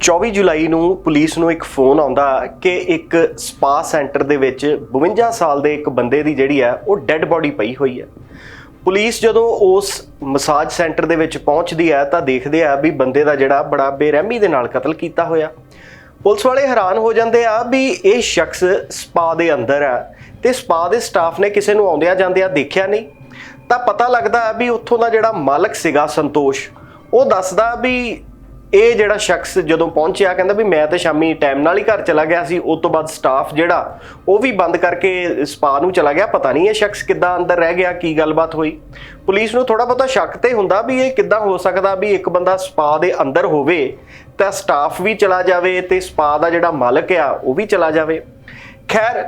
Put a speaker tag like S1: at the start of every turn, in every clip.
S1: 24 ਜੁਲਾਈ ਨੂੰ ਪੁਲਿਸ ਨੂੰ ਇੱਕ ਫੋਨ ਆਉਂਦਾ ਕਿ ਇੱਕ ਸਪਾ ਸੈਂਟਰ ਦੇ ਵਿੱਚ 52 ਸਾਲ ਦੇ ਇੱਕ ਬੰਦੇ ਦੀ ਜਿਹੜੀ ਹੈ, ਉਹ ਡੈੱਡ ਬਾਡੀ ਪਈ ਹੋਈ ਹੈ। ਪੁਲਿਸ ਜਦੋਂ ਉਸ ਮਸਾਜ ਸੈਂਟਰ ਦੇ ਵਿੱਚ ਪਹੁੰਚਦੀ ਹੈ ਤਾਂ ਦੇਖਦੇ ਆ ਵੀ ਬੰਦੇ ਦਾ ਜਿਹੜਾ ਬੜਾ ਬੇਰਹਿਮੀ ਦੇ ਨਾਲ ਕਤਲ ਕੀਤਾ ਹੋਇਆ। ਪੁਲਿਸ ਵਾਲੇ ਹੈਰਾਨ ਹੋ ਜਾਂਦੇ ਆ ਵੀ ਇਹ ਸ਼ਖਸ ਸਪਾ ਦੇ ਅੰਦਰ ਆ ਤੇ ਸਪਾ ਦੇ ਸਟਾਫ ਨੇ ਕਿਸੇ ਨੂੰ ਆਉਂਦਿਆਂ ਜਾਂਦਿਆਂ ਦੇਖਿਆ ਨਹੀਂ। ਤਾਂ ਪਤਾ ਲੱਗਦਾ ਵੀ ਉੱਥੋਂ ਦਾ ਜਿਹੜਾ ਮਾਲਕ ਸੀਗਾ ਸੰਤੋਸ਼, ਉਹ ਦੱਸਦਾ ਵੀ ਇਹ ਜਿਹੜਾ ਸ਼ਖਸ ਜਦੋਂ ਪਹੁੰਚਿਆ, ਕਹਿੰਦਾ ਵੀ ਮੈਂ ਤਾਂ ਸ਼ਾਮੀ ਟਾਈਮ ਨਾਲ ਹੀ ਘਰ ਚਲਾ ਗਿਆ ਸੀ ਉਸ ਤੋਂ ਬਾਅਦ ਸਟਾਫ ਜਿਹੜਾ, ਉਹ ਵੀ ਬੰਦ ਕਰਕੇ ਸਪਾ ਨੂੰ ਚਲਾ ਗਿਆ। ਪਤਾ ਨਹੀਂ ਇਹ ਸ਼ਖਸ ਕਿੱਦਾਂ ਅੰਦਰ ਰਹਿ ਗਿਆ, ਕੀ ਗੱਲਬਾਤ ਹੋਈ। ਪੁਲਿਸ ਨੂੰ ਥੋੜਾ ਬਹੁਤਾ ਸ਼ੱਕ ਤੇ ਹੁੰਦਾ ਵੀ ਇਹ ਕਿੱਦਾਂ ਹੋ ਸਕਦਾ ਵੀ ਇੱਕ ਬੰਦਾ ਸਪਾ ਦੇ ਅੰਦਰ ਹੋਵੇ, ਤਾਂ ਸਟਾਫ ਵੀ ਚਲਾ ਜਾਵੇ ਤੇ ਸਪਾ ਦਾ ਜਿਹੜਾ ਮਾਲਕ ਆ, ਉਹ ਵੀ ਚਲਾ ਜਾਵੇ। ਖੈਰ,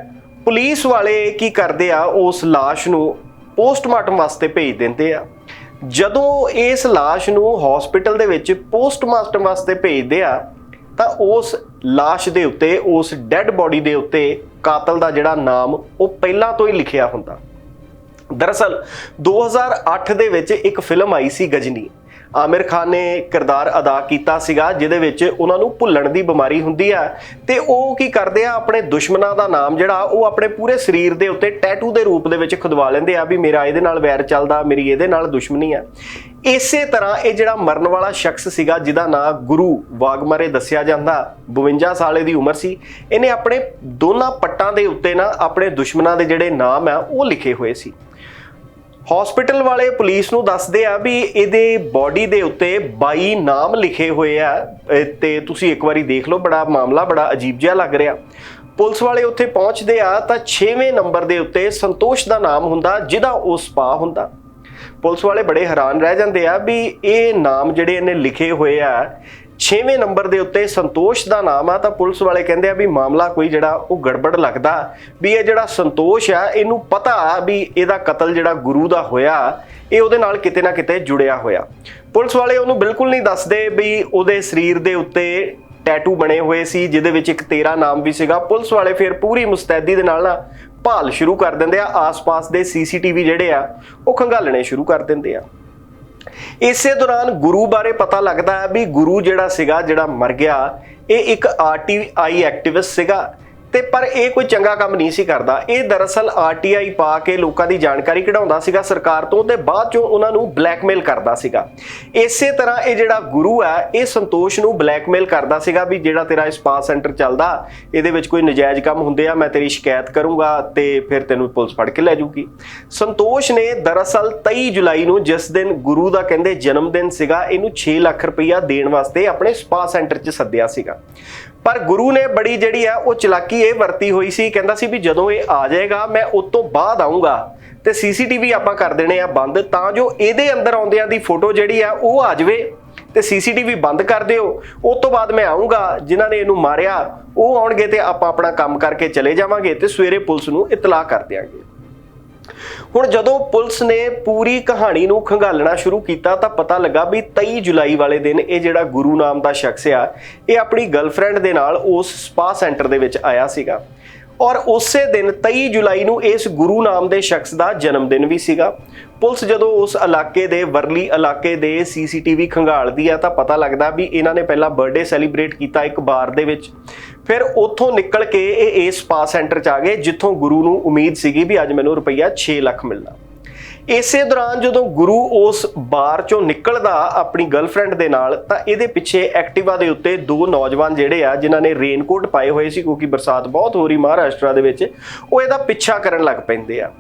S1: ਪੁਲਿਸ ਵਾਲੇ ਕੀ ਕਰਦੇ ਆ, ਉਸ লাশ ਨੂੰ ਪੋਸਟਮਾਰਟਮ ਵਾਸਤੇ ਭੇਜ ਦਿੰਦੇ ਆ। ਜਦੋਂ ਇਸ লাশ ਨੂੰ ਹਸਪੀਟਲ ਦੇ ਵਿੱਚ ਪੋਸਟਮਾਰਟਮ ਵਾਸਤੇ ਭੇਜਦੇ ਆ ਤਾਂ ਉਸ লাশ ਦੇ ਉੱਤੇ ਉਸ ਡੈੱਡ ਬਾਡੀ ਦੇ ਉੱਤੇ ਕਾਤਲ ਦਾ ਜਿਹੜਾ ਨਾਮ ਉਹ ਪਹਿਲਾਂ ਤੋਂ ਹੀ ਲਿਖਿਆ ਹੁੰਦਾ ਦਰਅਸਲ 2008 ਦੇ ਵਿੱਚ ਇੱਕ ਫਿਲਮ ਆਈ ਸੀ ਗਜਨੀ ਆਮਿਰ ਖਾਨ ਨੇ ਕਿਰਦਾਰ ਅਦਾ ਕੀਤਾ ਸੀਗਾ, ਜਿਹਦੇ ਵਿੱਚ ਉਹਨਾਂ ਨੂੰ ਭੁੱਲਣ ਦੀ ਬਿਮਾਰੀ ਹੁੰਦੀ ਆ। ਤੇ ਉਹ ਕੀ ਕਰਦੇ ਆ, ਆਪਣੇ ਦੁਸ਼ਮਣਾਂ ਦਾ ਨਾਮ ਜਿਹੜਾ, ਉਹ ਆਪਣੇ ਪੂਰੇ ਸਰੀਰ ਦੇ ਉੱਤੇ ਟੈਟੂ ਦੇ ਰੂਪ ਦੇ ਵਿੱਚ ਖੁਦਵਾ ਲੈਂਦੇ ਆ ਵੀ ਮੇਰਾ ਇਹਦੇ ਨਾਲ ਵੈਰ ਚੱਲਦਾ, ਮੇਰੀ ਇਹਦੇ ਨਾਲ ਦੁਸ਼ਮਣੀ ਆ। ਇਸੇ ਤਰ੍ਹਾਂ ਇਹ ਜਿਹੜਾ ਮਰਨ ਵਾਲਾ ਸ਼ਖਸ ਸੀਗਾ, ਜਿਹਦਾ ਨਾਮ ਗੁਰੂ ਵਾਗਮਰੇ ਦੱਸਿਆ ਜਾਂਦਾ 52 ਸਾਲੇ ਦੀ ਉਮਰ ਸੀ, ਇਹਨੇ ਆਪਣੇ ਦੋਨਾਂ ਪੱਟਾਂ ਦੇ ਉੱਤੇ ਨਾ ਆਪਣੇ ਦੁਸ਼ਮਣਾਂ ਦੇ ਜਿਹੜੇ ਨਾਮ ਆ, ਉਹ ਲਿਖੇ ਹੋਏ ਸੀ। ਹਸਪੀਟਲ ਵਾਲੇ ਪੁਲਿਸ ਨੂੰ ਦੱਸਦੇ ਆ ਵੀ ਇਹਦੇ ਬਾਡੀ ਦੇ ਉੱਤੇ 22 ਨਾਮ ਲਿਖੇ ਹੋਏ ਆ। ਅਹ ਤੇ ਤੁਸੀਂ ਇੱਕ ਵਾਰੀ ਦੇਖ ਲਓ, ਬੜਾ ਮਾਮਲਾ, ਬੜਾ ਅਜੀਬ ਜਿਹਾ ਲੱਗ ਰਿਹਾ। ਪੁਲਿਸ ਵਾਲੇ ਉੱਥੇ ਪਹੁੰਚਦੇ ਆ ਤਾਂ 6ਵੇਂ ਨੰਬਰ ਦੇ ਉੱਤੇ ਸੰਤੋਸ਼ ਦਾ ਨਾਮ ਹੁੰਦਾ, ਜਿਹਦਾ ਉਹ ਸਪਾ ਹੁੰਦਾ। ਪੁਲਿਸ ਵਾਲੇ ਬੜੇ ਹੈਰਾਨ ਰਹਿ ਜਾਂਦੇ ਆ ਵੀ ਇਹ ਨਾਮ ਜਿਹੜੇ ਇਹਨੇ ਲਿਖੇ ਹੋਏ ਆ 6ਵੇਂ ਨੰਬਰ ਦੇ ਉੱਤੇ ਸੰਤੋਸ਼ ਦਾ ਨਾਮ ਆ, ਤਾਂ ਪੁਲਿਸ ਵਾਲੇ ਕਹਿੰਦੇ ਆ ਵੀ ਮਾਮਲਾ ਕੋਈ ਜਿਹੜਾ ਉਹ ਗੜਬੜ ਲੱਗਦਾ, ਵੀ ਇਹ ਜਿਹੜਾ ਸੰਤੋਸ਼ ਆ, ਇਹਨੂੰ ਪਤਾ ਵੀ ਇਹਦਾ ਕਤਲ ਜਿਹੜਾ ਗੁਰੂ ਦਾ ਹੋਇਆ, ਇਹ ਉਹਦੇ ਨਾਲ ਕਿਤੇ ਨਾ ਕਿਤੇ ਜੁੜਿਆ ਹੋਇਆ। ਪੁਲਿਸ ਵਾਲੇ ਉਹਨੂੰ ਬਿਲਕੁਲ ਨਹੀਂ ਦੱਸਦੇ ਵੀ ਉਹਦੇ ਸਰੀਰ ਦੇ ਉੱਤੇ ਟੈਟੂ ਬਣੇ ਹੋਏ ਸੀ, ਜਿਹਦੇ ਵਿੱਚ ਇੱਕ ਤੇਰਾ ਨਾਮ ਵੀ ਸੀਗਾ। ਪੁਲਿਸ ਵਾਲੇ ਫਿਰ ਪੂਰੀ ਮੁਸਤੈਦੀ ਦੇ ਨਾਲ ਨਾ ਭਾਲ ਸ਼ੁਰੂ ਕਰ ਦਿੰਦੇ ਆ, ਆਸ-ਪਾਸ ਦੇ ਸੀਸੀਟੀਵੀ ਜਿਹੜੇ ਆ, ਉਹ ਖੰਗਾਲਣੇ ਸ਼ੁਰੂ ਕਰ ਦਿੰਦੇ ਆ। ਇਸੇ ਦੌਰਾਨ ਗੁਰੂ ਬਾਰੇ ਪਤਾ ਲੱਗਦਾ ਹੈ ਵੀ ਗੁਰੂ ਜਿਹੜਾ ਸੀਗਾ, ਜਿਹੜਾ ਮਰ ਗਿਆ, ਇਹ ਇੱਕ ਆਰਟੀਆਈ ਐਕਟਿਵਿਸਟ ਸੀਗਾ। ਤੇ ਪਰ ਇਹ ਕੋਈ ਚੰਗਾ ਕੰਮ ਨਹੀਂ ਸੀ ਕਰਦਾ। ਇਹ ਦਰਅਸਲ ਆਰਟੀਆਈ ਪਾ ਕੇ ਲੋਕਾਂ ਦੀ ਜਾਣਕਾਰੀ ਕਢਾਉਂਦਾ ਸੀਗਾ ਸਰਕਾਰ ਤੋਂ ਤੇ ਬਾਅਦ ਚੋਂ ਉਹਨਾਂ ਨੂੰ ਬਲੈਕਮੇਲ ਕਰਦਾ ਸੀਗਾ। ਇਸੇ ਤਰ੍ਹਾਂ ਇਹ ਜਿਹੜਾ ਗੁਰੂ ਆ ਇਹ ਸੰਤੋਸ਼ ਨੂੰ ਬਲੈਕਮੇਲ ਕਰਦਾ ਸੀਗਾ ਵੀ ਜਿਹੜਾ ਤੇਰਾ ਸਪਾ ਸੈਂਟਰ ਚੱਲਦਾ, ਇਹਦੇ ਵਿੱਚ ਕੋਈ ਨਜਾਇਜ਼ ਕੰਮ ਹੁੰਦੇ ਆ, ਮੈਂ ਤੇਰੀ ਸ਼ਿਕਾਇਤ ਕਰੂੰਗਾ ਤੇ ਫਿਰ ਤੈਨੂੰ ਪੁਲਿਸ ਫੜ ਕੇ ਲੈ ਜਾਊਗੀ। ਸੰਤੋਸ਼ ਨੇ ਦਰਅਸਲ 23 ਜੁਲਾਈ ਨੂੰ ਜਿਸ ਦਿਨ ਗੁਰੂ ਦਾ ਕਹਿੰਦੇ ਜਨਮ ਦਿਨ ਸੀਗਾ, ਇਹਨੂੰ 6 ਲੱਖ ਰੁਪਈਆ ਦੇਣ ਵਾਸਤੇ ਆਪਣੇ ਸਪਾ ਸੈਂਟਰ 'ਚ ਸੱਦਿਆ ਸੀਗਾ। ਪਰ ਗੁਰੂ ਨੇ ਬੜੀ ਜਿਹੜੀ ਆ, ਉਹ ਚਲਾਕੀ ਇਹ ਵਰਤੀ ਹੋਈ ਸੀ, ਕਹਿੰਦਾ ਸੀ ਵੀ ਜਦੋਂ ਇਹ ਆ ਜਾਏਗਾ, ਮੈਂ ਉਸ ਤੋਂ ਬਾਅਦ ਆਉਂਗਾ ਤੇ ਸੀਸੀਟੀਵੀ ਆਪਾਂ ਕਰ ਦੇਣੇ ਆ ਬੰਦ, ਤਾਂ ਜੋ ਇਹਦੇ ਅੰਦਰ ਆਉਂਦਿਆਂ ਦੀ ਫੋਟੋ ਜਿਹੜੀ ਆ, ਉਹ ਆ ਜਾਵੇ। ਤੇ ਸੀਸੀਟੀਵੀ ਬੰਦ ਕਰ ਦਿਓ। ਉਸ ਤੋਂ ਬਾਅਦ ਮੈਂ ਆਉਂਗਾ ਜਿਨ੍ਹਾਂ ਨੇ ਇਹਨੂੰ ਮਾਰਿਆ, ਉਹ ਆਉਣਗੇ ਤੇ ਆਪਾਂ ਆਪਣਾ ਕੰਮ ਕਰਕੇ ਚਲੇ ਜਾਵਾਂਗੇ ਤੇ ਸਵੇਰੇ ਪੁਲਿਸ ਨੂੰ ਇਤਲਾਹ ਕਰ ਦਿਆਂਗੇ। ਹੁਣ ਜਦੋਂ ਪੁਲਿਸ ਨੇ ਪੂਰੀ ਕਹਾਣੀ ਨੂੰ ਖੰਗਾਲਣਾ ਸ਼ੁਰੂ ਕੀਤਾ ਤਾਂ ਪਤਾ ਲੱਗਾ ਵੀ 23 ਜੁਲਾਈ ਵਾਲੇ ਦਿਨ ਇਹ ਜਿਹੜਾ ਗੁਰੂ ਨਾਮ ਦਾ ਸ਼ਖਸ ਆ, ਇਹ ਆਪਣੀ ਗਰਲਫ੍ਰੈਂਡ ਦੇ ਨਾਲ ਉਸ ਸਪਾ ਸੈਂਟਰ ਦੇ ਵਿੱਚ ਆਇਆ ਸੀਗਾ। ਔਰ ਉਸੇ ਦਿਨ 23 ਜੁਲਾਈ ਨੂੰ ਇਸ ਗੁਰੂ ਨਾਮ ਦੇ ਸ਼ਖਸ ਦਾ ਜਨਮ ਦਿਨ ਵੀ ਸੀਗਾ। ਪੁਲਿਸ ਜਦੋਂ ਉਸ ਇਲਾਕੇ ਦੇ ਵਰਲੀ ਇਲਾਕੇ ਦੇ ਸੀਸੀਟੀਵੀ ਖੰਗਾਲਦੀ ਆ ਤਾਂ ਪਤਾ ਲੱਗਦਾ ਵੀ ਇਹਨਾਂ ਨੇ ਪਹਿਲਾਂ ਬਰਥਡੇ ਸੈਲੀਬ੍ਰੇਟ ਕੀਤਾ ਇੱਕ ਬਾਰ ਦੇ ਵਿੱਚ। ਫਿਰ ਉੱਥੋਂ ਨਿਕਲ ਕੇ ਇਹ ਇਸ ਸਪਾ ਸੈਂਟਰ ਚ ਆ ਗਏ, ਜਿੱਥੋਂ ਗੁਰੂ ਨੂੰ ਉਮੀਦ ਸੀਗੀ ਵੀ ਅੱਜ ਮੈਨੂੰ ਰੁਪਈਆ 6 ਲੱਖ ਮਿਲਣਾ। ਇਸੇ ਦੌਰਾਨ ਜਦੋਂ ਗੁਰੂ ਉਸ ਬਾਰ ਚੋਂ ਨਿਕਲਦਾ ਆਪਣੀ ਗਰਲਫ੍ਰੈਂਡ ਦੇ ਨਾਲ, ਤਾਂ ਇਹਦੇ ਪਿੱਛੇ ਐਕਟਿਵਾ ਦੇ ਉੱਤੇ ਦੋ ਨੌਜਵਾਨ ਜਿਹੜੇ ਆ, ਜਿਨ੍ਹਾਂ ਨੇ ਰੇਨਕੋਟ ਪਾਏ ਹੋਏ ਸੀ, ਕਿਉਂਕਿ ਬਰਸਾਤ ਬਹੁਤ ਹੋ ਰਹੀ ਮਹਾਰਾਸ਼ਟਰ ਦੇ ਵਿੱਚ, ਉਹ ਇਹਦਾ ਪਿੱਛਾ ਕਰਨ ਲੱਗ ਪੈਂਦੇ ਆ।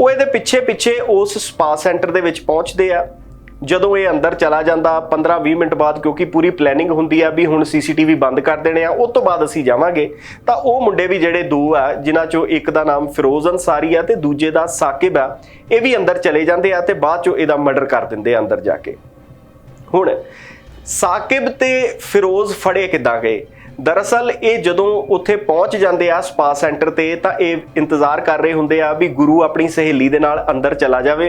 S1: ਉਹ ਇਹਦੇ ਪਿੱਛੇ ਪਿੱਛੇ ਉਸ ਸਪਾ ਸੈਂਟਰ ਦੇ ਵਿੱਚ ਪਹੁੰਚਦੇ ਆ। ਜਦੋਂ ਇਹ ਅੰਦਰ ਚਲਾ ਜਾਂਦਾ 15-20 ਮਿੰਟ ਬਾਅਦ ਕਿਉਂਕਿ ਪੂਰੀ ਪਲੈਨਿੰਗ ਹੁੰਦੀ ਆ ਵੀ ਹੁਣ ਸੀਸੀਟੀਵੀ ਬੰਦ ਕਰ ਦੇਣੇ ਆ, ਉਸ ਤੋਂ ਬਾਅਦ ਅਸੀਂ ਜਾਵਾਂਗੇ। ਤਾਂ ਉਹ ਮੁੰਡੇ ਵੀ ਜਿਹੜੇ ਦੋ ਆ, ਜਿਨ੍ਹਾਂ ਚੋਂ ਇੱਕ ਦਾ ਨਾਮ ਫਿਰੋਜ਼ ਅਨਸਾਰੀ ਆ ਤੇ ਦੂਜੇ ਦਾ ਸਾਕਿਬ ਆ, ਇਹ ਵੀ ਅੰਦਰ ਚਲੇ ਜਾਂਦੇ ਆ ਤੇ ਬਾਅਦ ਚੋਂ ਇਹਦਾ ਮਰਡਰ ਕਰ ਦਿੰਦੇ ਆ ਅੰਦਰ ਜਾ ਕੇ। ਹੁਣ ਸਾਕਿਬ ਤੇ ਫਿਰੋਜ਼ ਫੜੇ ਕਿੱਦਾਂ ਗਏ? ਦਰਅਸਲ ਇਹ ਜਦੋਂ ਉੱਥੇ ਪਹੁੰਚ ਜਾਂਦੇ ਆ ਸਪਾ ਸੈਂਟਰ ਤੇ ਤਾਂ ਇਹ ਇੰਤਜ਼ਾਰ ਕਰ ਰਹੇ ਹੁੰਦੇ ਆ ਵੀ ਗੁਰੂ ਆਪਣੀ ਸਹੇਲੀ ਦੇ ਨਾਲ ਅੰਦਰ ਚਲਾ ਜਾਵੇ।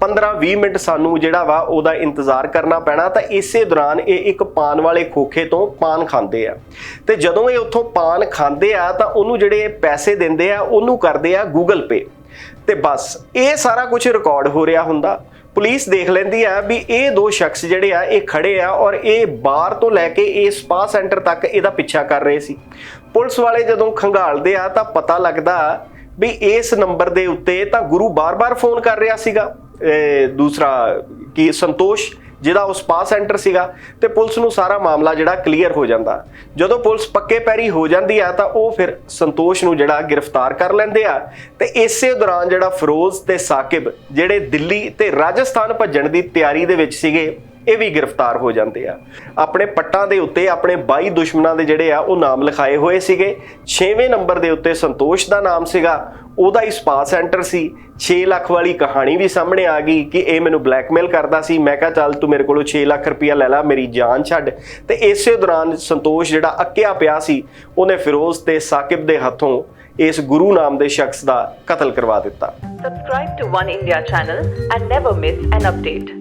S1: 15-20 ਮਿੰਟ ਸਾਨੂੰ ਜਿਹੜਾ ਵਾ ਉਹਦਾ ਇੰਤਜ਼ਾਰ ਕਰਨਾ ਪੈਣਾ ਤਾਂ ਇਸੇ ਦੌਰਾਨ ਇਹ ਇੱਕ ਪਾਨ ਵਾਲੇ ਖੋਖੇ ਤੋਂ ਪਾਨ ਖਾਂਦੇ ਆ। ਤੇ ਜਦੋਂ ਇਹ ਉੱਥੋਂ ਪਾਨ ਖਾਂਦੇ ਆ ਤਾਂ ਉਹਨੂੰ ਜਿਹੜੇ ਪੈਸੇ ਦਿੰਦੇ ਆ ਉਹਨੂੰ ਕਰਦੇ ਆ ਗੂਗਲ ਪੇ ਤੇ ਬਸ, ਇਹ ਸਾਰਾ ਕੁਝ ਰਿਕਾਰਡ ਹੋ ਰਿਹਾ ਹੁੰਦਾ। ਪੁਲਿਸ ਦੇਖ ਲੈਂਦੀ ਆ ਵੀ ਇਹ ਦੋ ਸ਼ਖਸ ਜਿਹੜੇ ਆ, ਇਹ ਖੜੇ ਆ ਔਰ ਇਹ ਬਾਹਰ ਤੋਂ ਲੈ ਕੇ ਇਹ ਸਪਾ ਸੈਂਟਰ ਤੱਕ ਇਹਦਾ ਪਿੱਛਾ ਕਰ ਰਹੇ ਸੀ। ਪੁਲਿਸ ਵਾਲੇ ਜਦੋਂ ਖੰਗਾਲਦੇ ਆ ਤਾਂ ਪਤਾ ਲੱਗਦਾ ਵੀ ਇਸ ਨੰਬਰ ਦੇ ਉੱਤੇ ਤਾਂ ਗੁਰੂ ਬਾਰ-ਬਾਰ ਫੋਨ ਕਰ ਰਿਹਾ ਸੀਗਾ। ਇਹ ਦੂਸਰਾ ਕੀ ਸੰਤੋਸ਼ ਜਿਹਦਾ ਉਹ ਸਪਾ ਸੈਂਟਰ ਸੀਗਾ ਤੇ ਪੁਲਿਸ ਨੂੰ ਸਾਰਾ ਮਾਮਲਾ ਜਿਹੜਾ ਕਲੀਅਰ ਹੋ ਜਾਂਦਾ। ਜਦੋਂ ਪੁਲਿਸ ਪੱਕੇ ਪੈਰੀ ਹੋ ਜਾਂਦੀ ਆ ਤਾਂ ਉਹ ਫਿਰ ਸੰਤੋਸ਼ ਨੂੰ ਜਿਹੜਾ ਗ੍ਰਿਫਤਾਰ ਕਰ ਲੈਂਦੇ ਆ ਤੇ ਇਸੇ ਦੌਰਾਨ ਜਿਹੜਾ ਫਿਰੋਜ਼ ਤੇ ਸਾਕਿਬ ਜਿਹੜੇ ਦਿੱਲੀ ਤੇ ਰਾਜਸਥਾਨ ਭੱਜਣ ਦੀ ਤਿਆਰੀ ਦੇ ਵਿੱਚ ਸੀਗੇ, ਇਹ ਵੀ ਗ੍ਰਿਫਤਾਰ ਹੋ ਜਾਂਦੇ ਆ। ਆਪਣੇ ਪੱਟਾਂ ਦੇ ਉੱਤੇ ਆਪਣੇ 22 ਦੁਸ਼ਮਣਾਂ ਦੇ ਜਿਹੜੇ ਆ ਉਹ ਨਾਮ ਲਿਖਾਏ ਹੋਏ ਸੀਗੇ। 6ਵੇਂ ਨੰਬਰ ਦੇ ਉੱਤੇ ਸੰਤੋਸ਼ ਦਾ ਨਾਮ ਸੀਗਾ। ਉਹਦਾ ਹੀ ਸਪਾ ਸੈਂਟਰ ਸੀ। 6 ਲੱਖ ਵਾਲੀ ਕਹਾਣੀ ਵੀ ਸਾਹਮਣੇ ਆ ਗਈ ਕਿ ਇਹ ਮੈਨੂੰ ਬਲੈਕਮੇਲ ਕਰਦਾ ਸੀ। ਮੈਂ ਕਿਹਾ, ਚੱਲ ਤੂੰ ਮੇਰੇ ਕੋਲੋਂ 6 ਲੱਖ ਰੁਪਇਆ ਲੈ ਲੈ, ਮੇਰੀ ਜਾਨ ਛੱਡ। ਤੇ ਇਸੇ ਦੌਰਾਨ ਸੰਤੋਸ਼ ਜਿਹੜਾ ਅੱਕਿਆ ਪਿਆ ਸੀ, ਉਹਨੇ ਫਿਰੋਜ਼ ਤੇ ਸਾਕਿਬ ਦੇ ਹੱਥੋਂ ਇਸ ਗੁਰੂ ਨਾਮ ਦੇ ਸ਼ਖਸ ਦਾ ਕਤਲ ਕਰਵਾ ਦਿੱਤਾ।
S2: Subscribe to One India channel and never miss an update.